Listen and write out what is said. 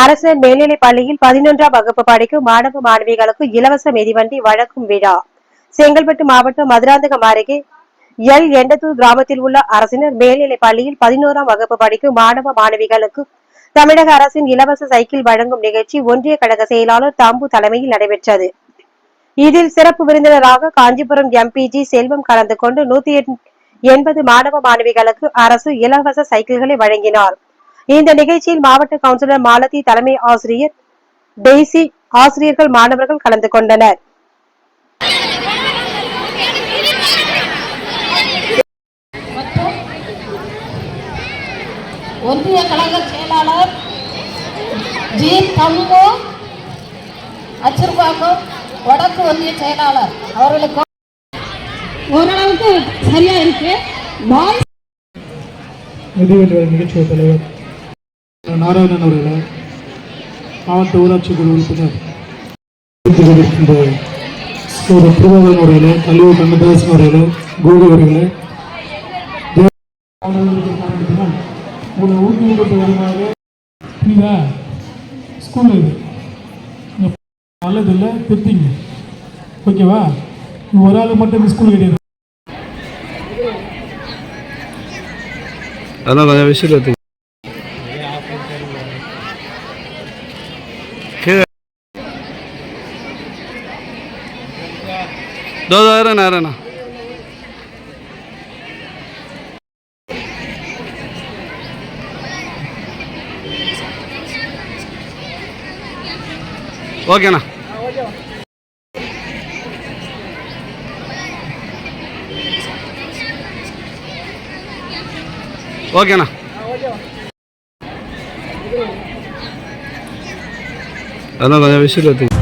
அரசு மேல்நிலைப் பள்ளியில் பதினொன்றாம் வகுப்பு படிக்கும் மாணவ மாணவிகளுக்கு இலவச மிதிவண்டி வழங்கும் விழா. செங்கல்பட்டு மாவட்டம் மதுராந்தகம் அருகே எல் எண்டத்தூர் கிராமத்தில் உள்ள அரசினர் மேல்நிலைப் பள்ளியில் பதினோராம் வகுப்பு படிக்கும் மாணவ மாணவிகளுக்கு தமிழக அரசின் இலவச சைக்கிள் வழங்கும் நிகழ்ச்சி ஒன்றிய கழக செயலாளர் தாம்பு தலைமையில் நடைபெற்றது. இதில் சிறப்பு விருந்தினராக காஞ்சிபுரம் எம்பிஜி செல்வம் கலந்து கொண்டு நூத்தி எண்பது மாணவ மாணவிகளுக்கு அரசு இலவச சைக்கிள்களை வழங்கினார். இந்த நிகழ்ச்சியில் மாவட்ட கவுன்சிலர் மாலதி தலைமை ஆசிரியர் டெய்சி ஆசிரியர்கள் மாணவர்கள் கலந்து கொண்டனர். மற்றும் ஒன்றிய கழக செயலாளர் ஜி தம்பு அச்சிறுபாக்கம் வடக்கு ஒன்றிய செயலாளர் அவர்களுக்கு ஓரளவுக்கு சரியா இருக்கு. வாய்ஸ் மிதிவெளி நிகழ்ச்சிய தலைவர் நாராயணன் அவர்களை மாவட்ட ஊராட்சி குழு உறுப்பினர் இருக்கின்ற ஒரு திருவாரூர் அவர்களே கல்லூரி கண்ணதாசன் அவர்களே கோகு அவர்களே. உங்களை ஊக்குவிக்கப்பட்ட வருமாறு புரியுதா ஸ்கூல் இது நல்லதில்லை திருத்திங்க. ஓகேவா? ஒரு ஆள் மட்டும் ஸ்கூல் கிடையாது அதான் கொஞ்சம் எடுத்து கீழே தோ நேரம் நேரண்ணா ஓகேண்ணா. ஓகேண்ணா. அதான் கொஞ்சம் விஷயம் எடுத்து